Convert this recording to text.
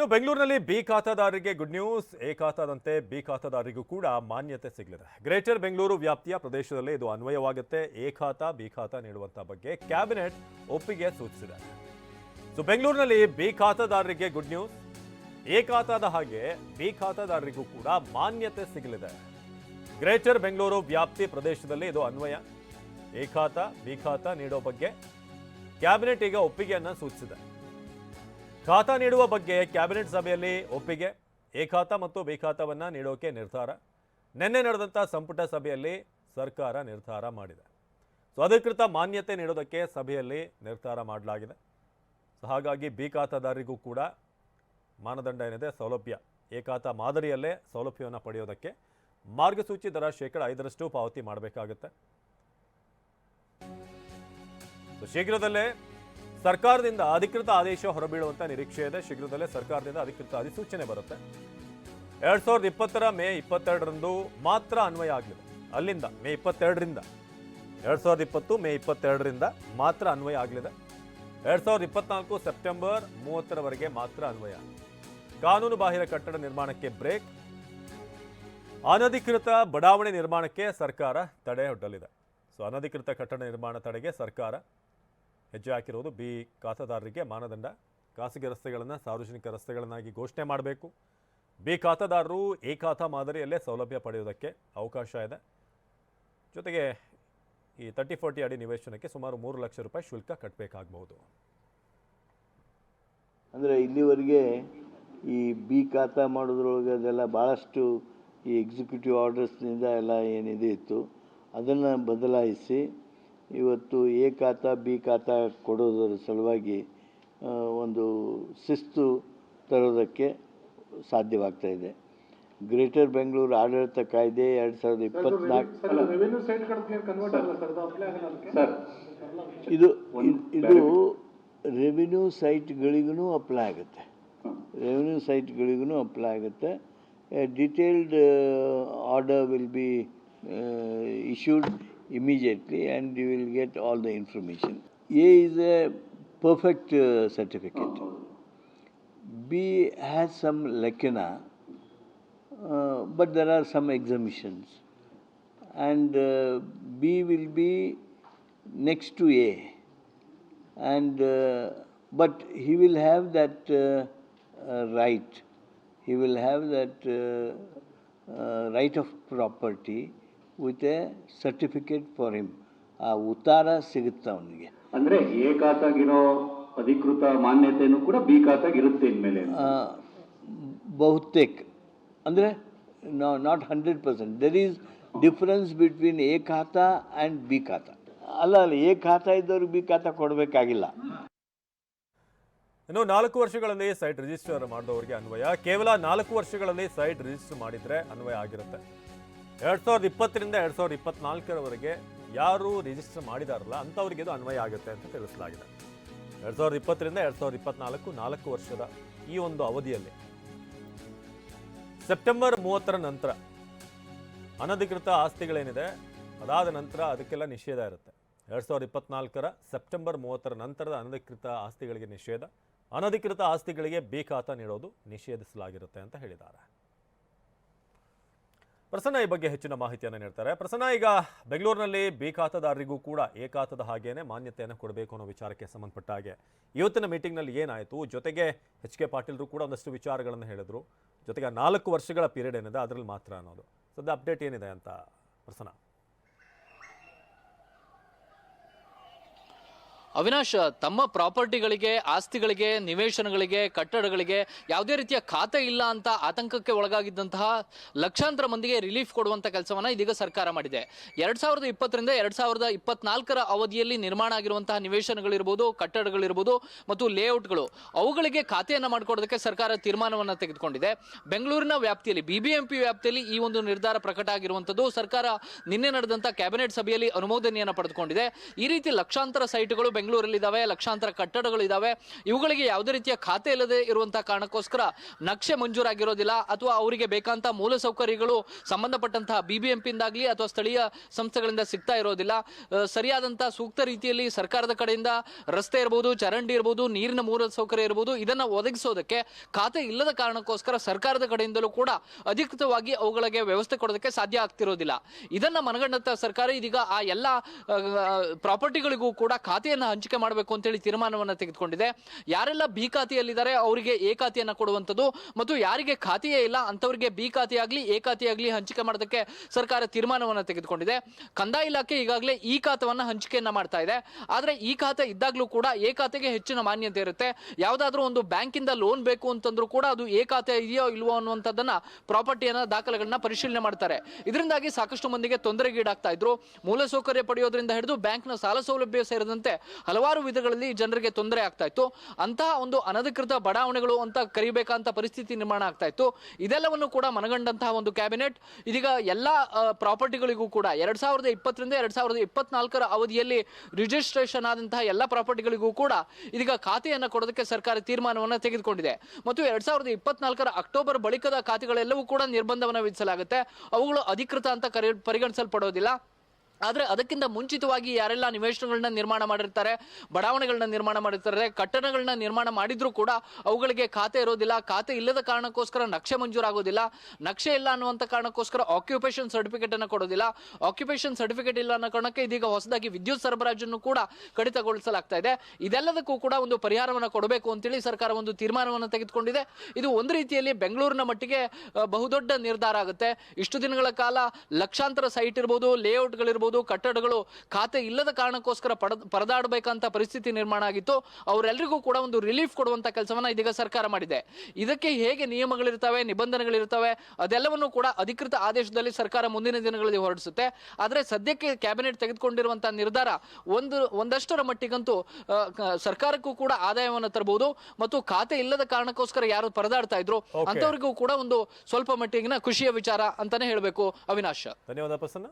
ಇನ್ನು ಬೆಂಗಳೂರಿನಲ್ಲಿ ಬಿ ಖಾತಾದಾರರಿಗೆ ಗುಡ್ ನ್ಯೂಸ್ ಎ ಖಾತಾದಂತೆ ಬಿ ಖಾತಾದಾರರಿಗೂ ಕೂಡ ಮಾನ್ಯತೆ ಸಿಗಲಿದೆ. ಗ್ರೇಟರ್ ಬೆಂಗಳೂರು ವ್ಯಾಪ್ತಿಯ ಪ್ರದೇಶದಲ್ಲಿ ಇದು ಅನ್ವಯವಾಗುತ್ತೆ. ಎ ಖಾತಾ, ಬಿ ಖಾತಾ ನೀಡುವಂತ ಬಗ್ಗೆ ಕ್ಯಾಬಿನೆಟ್ ಒಪ್ಪಿಗೆ ಸೂಚಿಸಿದೆ. ಸೊ ಬೆಂಗಳೂರಿನಲ್ಲಿ ಬಿ ಖಾತಾದಾರರಿಗೆ ಗುಡ್ ನ್ಯೂಸ್ ಎ ಖಾತಾದ ಹಾಗೆ ಬಿ ಖಾತಾದಾರರಿಗೂ ಕೂಡ ಮಾನ್ಯತೆ ಸಿಗಲಿದೆ. ಗ್ರೇಟರ್ ಬೆಂಗಳೂರು ವ್ಯಾಪ್ತಿ ಪ್ರದೇಶದಲ್ಲಿ ಇದು ಅನ್ವಯ. ಎ ಖಾತಾ, ಬಿ ಖಾತಾ ನೀಡೋ ಬಗ್ಗೆ ಕ್ಯಾಬಿನೆಟ್ ಈಗ ಒಪ್ಪಿಗೆಯನ್ನು ಸೂಚಿಸಿದೆ. ಖಾತಾ ನೀಡುವ ಬಗ್ಗೆ ಕ್ಯಾಬಿನೆಟ್ ಸಭೆಯಲ್ಲಿ ಒಪ್ಪಿಗೆ ಎ ಮತ್ತು ಬಿ ಖಾತಾವನ್ನ ನೀಡೋಕೆ ನಿರ್ಧಾರ. ನಿನ್ನೆ ನಡೆದಂಥ ಸಂಪುಟ ಸಭೆಯಲ್ಲಿ ಸರ್ಕಾರ ನಿರ್ಧಾರ ಮಾಡಿದೆ. ಸೊ ಅಧಿಕೃತ ಮಾನ್ಯತೆ ನೀಡೋದಕ್ಕೆ ಸಭೆಯಲ್ಲಿ ನಿರ್ಧಾರ ಮಾಡಲಾಗಿದೆ. ಸೊ, ಹಾಗಾಗಿ ಬಿ ಖಾತಾದಾರರಿಗೂ ಕೂಡ ಮಾನದಂಡ ಏನಿದೆ, ಸೌಲಭ್ಯ. ಎ ಮಾದರಿಯಲ್ಲೇ ಸೌಲಭ್ಯವನ್ನು ಪಡೆಯೋದಕ್ಕೆ ಮಾರ್ಗಸೂಚಿ ದರ ಶೇಕಡ ಐದರಷ್ಟು ಪಾವತಿ ಮಾಡಬೇಕಾಗುತ್ತೆ. ಶೀಘ್ರದಲ್ಲೇ ಸರ್ಕಾರದಿಂದ ಅಧಿಕೃತ ಆದೇಶ ಹೊರಬೀಳುವಂತ ನಿರೀಕ್ಷೆ ಇದೆ. ಶೀಘ್ರದಲ್ಲೇ ಸರ್ಕಾರದಿಂದ ಅಧಿಕೃತ ಅಧಿಸೂಚನೆ ಬರುತ್ತೆ. ಎರಡ್ ಸಾವಿರದ ಇಪ್ಪತ್ತರ ಮೇ ಇಪ್ಪತ್ತೆರಡರಂದು ಮಾತ್ರ ಅನ್ವಯ ಆಗಲಿದೆ ಅಲ್ಲಿಂದ ಮೇ ಇಪ್ಪತ್ತೆರಡರಿಂದ, ಎರಡ್ ಸಾವಿರದ ಇಪ್ಪತ್ತು ಮೇ ಇಪ್ಪತ್ತೆರಡರಿಂದ ಮಾತ್ರ ಅನ್ವಯ ಆಗಲಿದೆ. ಎರಡ್ ಸಾವಿರದ ಇಪ್ಪತ್ನಾಲ್ಕು ಸೆಪ್ಟೆಂಬರ್ ಮೂವತ್ತರವರೆಗೆ ಮಾತ್ರ ಅನ್ವಯ. ಕಾನೂನು ಬಾಹಿರ ಕಟ್ಟಡ ನಿರ್ಮಾಣಕ್ಕೆ ಬ್ರೇಕ್. ಅನಧಿಕೃತ ಬಡಾವಣೆ ನಿರ್ಮಾಣಕ್ಕೆ ಸರ್ಕಾರ ತಡೆ ಒಡ್ಡಲಿದೆ ಸೊ, ಅನಧಿಕೃತ ಕಟ್ಟಡ ನಿರ್ಮಾಣ ತಡೆಗೆ ಸರ್ಕಾರ ಹೆಜ್ಜೆ ಹಾಕಿರೋದು ಬಿ ಖಾತೆದಾರರಿಗೆ ಮಾನದಂಡ. ಖಾಸಗಿ ರಸ್ತೆಗಳನ್ನು, ಸಾರ್ವಜನಿಕ ರಸ್ತೆಗಳನ್ನಾಗಿ ಘೋಷಣೆ ಮಾಡಬೇಕು. ಬಿ ಖಾತೆದಾರರು ಎ ಖಾತಾ ಮಾದರಿಯಲ್ಲೇ ಸೌಲಭ್ಯ ಪಡೆಯೋದಕ್ಕೆ ಅವಕಾಶ ಇದೆ. ಜೊತೆಗೆ ಈ ತರ್ಟಿ ಫೋರ್ಟಿ ಅಡಿ ನಿವೇಶನಕ್ಕೆ ಸುಮಾರು ಮೂರು ಲಕ್ಷ ರೂಪಾಯಿ ಶುಲ್ಕ ಕಟ್ಟಬೇಕಾಗಬಹುದು ಅಂದರೆ ಇಲ್ಲಿವರೆಗೆ ಈ ಬಿ ಖಾತಾ ಮಾಡೋದ್ರೊಳಗೆ ಅದೆಲ್ಲ ಭಾಳಷ್ಟು ಈ ಎಕ್ಸಿಕ್ಯೂಟಿವ್ ಆರ್ಡರ್ಸ್ನಿಂದ ಎಲ್ಲ ಏನಿದೆ ಇತ್ತು. ಅದನ್ನು ಬದಲಾಯಿಸಿ ಇವತ್ತು ಎ ಖಾತಾ ಬಿ ಖಾತಾ ಕೊಡೋದರ ಸಲುವಾಗಿ ಒಂದು ಶಿಸ್ತು ತರೋದಕ್ಕೆ ಸಾಧ್ಯವಾಗ್ತಾ ಇದೆ. ಗ್ರೇಟರ್ ಬೆಂಗಳೂರು ಆಡಳಿತ ಕಾಯ್ದೆ ಎರಡು ಸಾವಿರದ ಇಪ್ಪತ್ನಾಲ್ಕು ಇದು ಇದು ರೆವಿನ್ಯೂ ಸೈಟ್ಗಳಿಗೂ ಅಪ್ಲೈ ಆಗುತ್ತೆ. ರೆವಿನ್ಯೂ ಸೈಟ್ಗಳಿಗೂ ಅಪ್ಲೈ ಆಗುತ್ತೆ. Detailed order will be issued immediately and you will get all the information. A is a perfect uh, certificate. B has some lacuna, uh, but there are some exemptions. And uh, B will be next to A. And uh, but he will have that uh, uh, right. He will have that right of property with A certificate for him ಆ ಉತ್ತಾರ ಸಿಗುತ್ತೆ ಅವನಿಗೆ. ಅಂದ್ರೆ A ಖಾತಾಗಿರೋ ಅಧಿಕೃತ ಮಾನ್ಯತೆಯೂ ಕೂಡ B ಖಾತಾಗಿರುತ್ತೆ ಇನ್ಮೇಲೆ. ಬಹುತೇಕ ಬಹುತೇಕ್. ಅಂದರೆ not hundred percent there is difference between A khata and B khata ಅಲ್ಲ ಅಲ್ಲ ಎ ಖಾತಾ ಇದ್ದವ್ರಿಗೆ ಬಿ ಖಾತಾ ಕೊಡಬೇಕಾಗಿಲ್ಲ. ಇನ್ನು ನಾಲ್ಕು ವರ್ಷಗಳಲ್ಲಿ ಸೈಟ್ ರಿಜಿಸ್ಟರ್ ಮಾಡಿದವರಿಗೆ ಅನ್ವಯ. ಕೇವಲ ನಾಲ್ಕು ವರ್ಷಗಳಲ್ಲಿ ಸೈಟ್ ರಿಜಿಸ್ಟರ್ ಮಾಡಿದರೆ ಅನ್ವಯ ಆಗಿರುತ್ತೆ. ಎರಡ್ ಸಾವಿರದ ಇಪ್ಪತ್ತರಿಂದ ಎರಡ್ ಸಾವಿರದ ಇಪ್ಪತ್ನಾಲ್ಕರವರೆಗೆ ಯಾರು ರಿಜಿಸ್ಟರ್ ಮಾಡಿದಾರಲ್ಲ ಅಂಥವ್ರಿಗೆ ಇದು ಅನ್ವಯ ಆಗುತ್ತೆ ಅಂತ ತಿಳಿಸಲಾಗಿದೆ. ಎರಡ್ ಸಾವಿರದ ಇಪ್ಪತ್ತರಿಂದ ಎರಡ್ ಸಾವಿರದ ಇಪ್ಪತ್ನಾಲ್ಕು ನಾಲ್ಕು ವರ್ಷದ ಈ ಒಂದು ಅವಧಿಯಲ್ಲಿ. ಸೆಪ್ಟೆಂಬರ್ ಮೂವತ್ತರ ನಂತರ ಅನಧಿಕೃತ ಆಸ್ತಿಗಳೇನಿದೆ, ಅದಾದ ನಂತರ ಅದಕ್ಕೆಲ್ಲ ನಿಷೇಧ ಇರುತ್ತೆ. ಎರಡ್ ಸಾವಿರದ ಇಪ್ಪತ್ನಾಲ್ಕರ ಸೆಪ್ಟೆಂಬರ್ ಮೂವತ್ತರ ನಂತರದ ಅನಧಿಕೃತ ಆಸ್ತಿಗಳಿಗೆ ನಿಷೇಧ, ಅನಧಿಕೃತ ಆಸ್ತಿಗಳಿಗೆ ಬೇಕಾತ ನೀಡೋದು ನಿಷೇಧಿಸಲಾಗಿರುತ್ತೆ ಅಂತ ಹೇಳಿದ್ದಾರೆ. ಪ್ರಸನ್ನ ಈ ಬಗ್ಗೆ ಹೆಚ್ಚಿನ ಮಾಹಿತಿಯನ್ನು ನೀಡ್ತಾರೆ. ಪ್ರಸನ್ನ, ಈಗ ಬೆಂಗಳೂರಿನಲ್ಲಿ ಬಿ ಖಾತಾದಾರರಿಗೂ ಕೂಡ ಎ ಖಾತಾದ ಹಾಗೇನೆ ಮಾನ್ಯತೆಯನ್ನು ಕೊಡಬೇಕು ಅನ್ನೋ ವಿಚಾರಕ್ಕೆ ಸಂಬಂಧಪಟ್ಟ ಹಾಗೆ. ಇವತ್ತಿನ ಮೀಟಿಂಗ್ನಲ್ಲಿ ಏನಾಯಿತು? ಜೊತೆಗೆ ಎಚ್ ಕೆ ಪಾಟೀಲ್ರು ಕೂಡ ಒಂದಷ್ಟು ವಿಚಾರಗಳನ್ನು ಹೇಳಿದ್ರು. ಜೊತೆಗೆ ನಾಲ್ಕು ವರ್ಷಗಳ ಪೀರಿಯಡ್ ಏನಿದೆ, ಅದರಲ್ಲಿ ಮಾತ್ರ ಅನ್ನೋದು. ಸದ್ಯ ಅಪ್ಡೇಟ್ ಏನಿದೆ ಅಂತ ಪ್ರಸನ್ನ? ಅವಿನಾಶ್, ತಮ್ಮ ಪ್ರಾಪರ್ಟಿಗಳಿಗೆ, ಆಸ್ತಿಗಳಿಗೆ, ನಿವೇಶನಗಳಿಗೆ, ಕಟ್ಟಡಗಳಿಗೆ ಯಾವುದೇ ರೀತಿಯ ಖಾತೆ ಇಲ್ಲ ಅಂತ ಆತಂಕಕ್ಕೆ ಒಳಗಾಗಿದ್ದಂತಹ ಲಕ್ಷಾಂತರ ಮಂದಿಗೆ ರಿಲೀಫ್ ಕೊಡುವಂತ ಕೆಲಸವನ್ನ ಇದೀಗ ಸರ್ಕಾರ ಮಾಡಿದೆ. ಎರಡ್ ಸಾವಿರದ ಇಪ್ಪತ್ತರಿಂದ ಎರಡ್ ಸಾವಿರದ ಇಪ್ಪತ್ನಾಲ್ಕರ ಅವಧಿಯಲ್ಲಿ ನಿರ್ಮಾಣ ಆಗಿರುವಂತಹ ನಿವೇಶನಗಳಿರ್ಬೋದು, ಕಟ್ಟಡಗಳಿರ್ಬೋದು ಮತ್ತು ಲೇಔಟ್ಗಳು, ಅವುಗಳಿಗೆ ಖಾತೆಯನ್ನ ಮಾಡಿಕೊಡೋದಕ್ಕೆ ಸರ್ಕಾರ ತೀರ್ಮಾನವನ್ನು ತೆಗೆದುಕೊಂಡಿದೆ. ಬೆಂಗಳೂರಿನ ವ್ಯಾಪ್ತಿಯಲ್ಲಿ ಬಿಬಿಎಂಪಿ ವ್ಯಾಪ್ತಿಯಲ್ಲಿ ಈ ಒಂದು ನಿರ್ಧಾರ ಪ್ರಕಟ ಆಗಿರುವಂತದ್ದು ಸರ್ಕಾರ ನಿನ್ನೆ ನಡೆದಂತ ಕ್ಯಾಬಿನೆಟ್ ಸಭೆಯಲ್ಲಿ ಅನುಮೋದನೆಯನ್ನ ಪಡೆದುಕೊಂಡಿದೆ. ಈ ರೀತಿ ಲಕ್ಷಾಂತರ ಸೈಟ್ಗಳು ಬೆಂಗಳೂರಲ್ಲಿದ್ದಾವೆ, ಲಕ್ಷಾಂತರ ಕಟ್ಟಡಗಳಿದ್ದಾವೆ, ಇವುಗಳಿಗೆ ಯಾವುದೇ ರೀತಿಯ ಖಾತೆ ಇಲ್ಲದೆ ಇರುವಂತಹ ಕಾರಣಕ್ಕೋಸ್ಕರ ನಕ್ಷೆ ಮಂಜೂರಾಗಿರೋದಿಲ್ಲ. ಅಥವಾ ಅವರಿಗೆ ಬೇಕಂತ ಮೂಲಸೌಕರ್ಯಗಳು ಸಂಬಂಧಪಟ್ಟಂತಹ ಬಿಬಿಎಂಪಿಯಿಂದಾಗ್ಲಿ ಅಥವಾ ಸ್ಥಳೀಯ ಸಂಸ್ಥೆಗಳಿಂದ ಸಿಗ್ತಾ ಇರೋದಿಲ್ಲ. ಸರಿಯಾದಂತಹ ಸೂಕ್ತ ರೀತಿಯಲ್ಲಿ ಸರ್ಕಾರದ ಕಡೆಯಿಂದ ರಸ್ತೆ ಇರ್ಬೋದು, ಚರಂಡಿ ಇರ್ಬೋದು, ನೀರಿನ ಮೂಲ ಸೌಕರ್ಯ ಇರ್ಬೋದು, ಇದನ್ನ ಒದಗಿಸೋದಕ್ಕೆ ಖಾತೆ ಇಲ್ಲದ ಕಾರಣಕ್ಕೋಸ್ಕರ ಸರ್ಕಾರದ ಕಡೆಯಿಂದಲೂ ಕೂಡ ಅಧಿಕೃತವಾಗಿ ಅವುಗಳಿಗೆ ವ್ಯವಸ್ಥೆ ಕೊಡೋದಕ್ಕೆ ಸಾಧ್ಯ ಆಗ್ತಿರೋದಿಲ್ಲ. ಇದನ್ನ ಮನಗಂಡಂತ ಸರ್ಕಾರ ಇದೀಗ ಆ ಎಲ್ಲ ಪ್ರಾಪರ್ಟಿಗಳಿಗೂ ಕೂಡ ಖಾತೆಯನ್ನು ಹಂಚಿಕೆ ಮಾಡಬೇಕು ಅಂತೇಳಿ ತೀರ್ಮಾನವನ್ನು ತೆಗೆದುಕೊಂಡಿದೆ. ಯಾರೆಲ್ಲ ಬಿ ಖಾತೆಯಲ್ಲಿದ್ದಾರೆ ಅವರಿಗೆ ಎ ಖಾತೆಯನ್ನು ಕೊಡುವಂಥದ್ದು ಮತ್ತು ಯಾರಿಗೆ ಖಾತೆಯೇ ಇಲ್ಲ ಅಂತವರಿಗೆ ಬಿ ಖಾತೆಯಾಗಲಿ, ಎ ಖಾತೆಯಾಗಲಿ ಹಂಚಿಕೆ ಮಾಡೋದಕ್ಕೆ ಸರ್ಕಾರ ತೀರ್ಮಾನವನ್ನು ತೆಗೆದುಕೊಂಡಿದೆ. ಕಂದಾಯ ಇಲಾಖೆ ಈಗಾಗಲೇ ಈ ಖಾತವನ್ನು ಹಂಚಿಕೆಯನ್ನ ಮಾಡ್ತಾ ಇದೆ. ಆದರೆ ಈ ಖಾತೆ ಇದ್ದಾಗಲೂ ಕೂಡ ಎ ಖಾತೆಗೆ ಹೆಚ್ಚಿನ ಮಾನ್ಯತೆ ಇರುತ್ತೆ. ಯಾವುದಾದ್ರೂ ಒಂದು ಬ್ಯಾಂಕಿಂದ ಲೋನ್ ಬೇಕು ಅಂತಂದ್ರೂ ಕೂಡ ಅದು ಎ ಖಾತೆ ಇದೆಯೋ ಇಲ್ವೋ ಅನ್ನುವಂಥದ್ದನ್ನ ಪ್ರಾಪರ್ಟಿಯನ್ನ ದಾಖಲೆಗಳನ್ನ ಪರಿಶೀಲನೆ ಮಾಡ್ತಾರೆ. ಇದರಿಂದಾಗಿ ಸಾಕಷ್ಟು ಮಂದಿಗೆ ತೊಂದರೆಗೀಡಾಗ್ತಾ ಇದ್ರು. ಮೂಲಸೌಕರ್ಯ ಪಡೆಯೋದ್ರಿಂದ ಹಿಡಿದು ಬ್ಯಾಂಕ್ನ ಸಾಲ ಸೌಲಭ್ಯ ಸೇರಿದಂತೆ ಹಲವಾರು ವಿಧಗಳಲ್ಲಿ ಜನರಿಗೆ ತೊಂದರೆ ಆಗ್ತಾ ಇತ್ತು. ಅಂತಹ ಒಂದು ಅನಧಿಕೃತ ಬಡಾವಣೆಗಳು ಅಂತ ಕರಿಬೇಕಂತ ಪರಿಸ್ಥಿತಿ ನಿರ್ಮಾಣ ಆಗ್ತಾ ಇತ್ತು. ಇದೆಲ್ಲವನ್ನು ಕೂಡ ಮನಗಂಡಂತಹ ಒಂದು ಕ್ಯಾಬಿನೆಟ್, ಇದೀಗ ಎಲ್ಲ ಪ್ರಾಪರ್ಟಿಗಳಿಗೂ ಕೂಡ ಎರಡ್ ಸಾವಿರದ ಇಪ್ಪತ್ತರಿಂದ ಎರಡ್ ಸಾವಿರದ ಇಪ್ಪತ್ನಾಲ್ಕರ ಅವಧಿಯಲ್ಲಿ ರಿಜಿಸ್ಟ್ರೇಷನ್ ಆದಂತಹ ಎಲ್ಲ ಪ್ರಾಪರ್ಟಿಗಳಿಗೂ ಕೂಡ ಇದೀಗ ಖಾತೆಯನ್ನು ಕೊಡೋದಕ್ಕೆ ಸರ್ಕಾರ ತೀರ್ಮಾನವನ್ನು ತೆಗೆದುಕೊಂಡಿದೆ. ಮತ್ತು ಎರಡ್ ಸಾವಿರದ ಇಪ್ಪತ್ನಾಲ್ಕರ ಅಕ್ಟೋಬರ್ ಬಳಿಕದ ಖಾತೆಗಳೆಲ್ಲವೂ ಕೂಡ ನಿರ್ಬಂಧವನ್ನು ವಿಧಿಸಲಾಗುತ್ತೆ. ಅವುಗಳು ಅಧಿಕೃತ ಅಂತ ಕರೆ, ಪರಿಗಣಿಸಲ್ಪಡೋದಿಲ್ಲ. ಆದರೆ ಅದಕ್ಕಿಂತ ಮುಂಚಿತವಾಗಿ ಯಾರೆಲ್ಲ ನಿವೇಶನಗಳನ್ನ ನಿರ್ಮಾಣ ಮಾಡಿರ್ತಾರೆ, ಬಡಾವಣೆಗಳನ್ನ ನಿರ್ಮಾಣ ಮಾಡಿರ್ತಾರೆ, ಕಟ್ಟಡಗಳನ್ನ ನಿರ್ಮಾಣ ಮಾಡಿದ್ರೂ ಕೂಡ ಅವುಗಳಿಗೆ ಖಾತೆ ಇರೋದಿಲ್ಲ. ಖಾತೆ ಇಲ್ಲದ ಕಾರಣಕ್ಕೋಸ್ಕರ ನಕ್ಷೆ ಮಂಜೂರಾಗೋದಿಲ್ಲ. ನಕ್ಷೆ ಇಲ್ಲ ಅನ್ನುವಂಥ ಕಾರಣಕ್ಕೋಸ್ಕರ ಆಕ್ಯುಪೇಷನ್ ಸರ್ಟಿಫಿಕೇಟ್ ಅನ್ನು ಕೊಡೋದಿಲ್ಲ. ಆಕ್ಯುಪೇಷನ್ ಸರ್ಟಿಫಿಕೇಟ್ ಇಲ್ಲ ಅನ್ನೋ ಕಾರಣಕ್ಕೆ ಇದೀಗ ಹೊಸದಾಗಿ ವಿದ್ಯುತ್ ಸರಬರಾಜನ್ನು ಕೂಡ ಕಡಿತಗೊಳಿಸಲಾಗ್ತಾ ಇದೆ. ಇದೆಲ್ಲದಕ್ಕೂ ಕೂಡ ಒಂದು ಪರಿಹಾರವನ್ನು ಕೊಡಬೇಕು ಅಂತೇಳಿ ಸರ್ಕಾರ ಒಂದು ತೀರ್ಮಾನವನ್ನು ತೆಗೆದುಕೊಂಡಿದೆ. ಇದು ಒಂದು ರೀತಿಯಲ್ಲಿ ಬೆಂಗಳೂರಿನ ಮಟ್ಟಿಗೆ ಬಹುದೊಡ್ಡ ನಿರ್ಧಾರ ಆಗುತ್ತೆ. ಇಷ್ಟು ದಿನಗಳ ಕಾಲ ಲಕ್ಷಾಂತರ ಸೈಟ್ ಇರ್ಬೋದು ಲೇಔಟ್ಗಳಿರ್ಬೋದು ಕಟ್ಟಡಗಳು ಖಾತೆ ಇಲ್ಲದ ಕಾರಣಕ್ಕೋಸ್ಕರ ಪರದಾಡಬೇಕಂತ ಪರಿಸ್ಥಿತಿ ನಿರ್ಮಾಣ ಆಗಿತ್ತು. ಅವರೆಲ್ಲರಿಗೂ ಕೂಡ ಒಂದು ರಿಲೀಫ್ ಕೊಡುವಂತ ಕೆಲಸವನ್ನ ಇದೀಗ ಸರ್ಕಾರ ಮಾಡಿದೆ. ಇದಕ್ಕೆ ಹೇಗೆ ನಿಯಮಗಳಿರ್ತವೆ ನಿಬಂಧನೆಗಳಿರ್ತವೆ ಅದೆಲ್ಲವನ್ನು ಕೂಡ ಅಧಿಕೃತ ಆದೇಶದಲ್ಲಿ ಸರ್ಕಾರ ಮುಂದಿನ ದಿನಗಳಲ್ಲಿ ಹೊರಡಿಸುತ್ತೆ. ಆದರೆ ಸದ್ಯಕ್ಕೆ ಕ್ಯಾಬಿನೆಟ್ ತೆಗೆದುಕೊಂಡಿರುವಂತಹ ನಿರ್ಧಾರ ಒಂದು ಒಂದಷ್ಟರ ಮಟ್ಟಿಗಂತೂ ಸರ್ಕಾರಕ್ಕೂ ಕೂಡ ಆದಾಯವನ್ನು ತರಬಹುದು. ಮತ್ತು ಖಾತೆ ಇಲ್ಲದ ಕಾರಣಕ್ಕೋಸ್ಕರ ಯಾರು ಪರದಾಡ್ತಾ ಇದ್ರು ಅಂತವರಿಗೂ ಕೂಡ ಒಂದು ಸ್ವಲ್ಪ ಮಟ್ಟಿಗಿನ ಖುಷಿಯ ವಿಚಾರ ಅಂತಾನೆ ಹೇಳಬೇಕು ಅವಿನಾಶ್. ಧನ್ಯವಾದ ಪ್ರಸನ್ನ.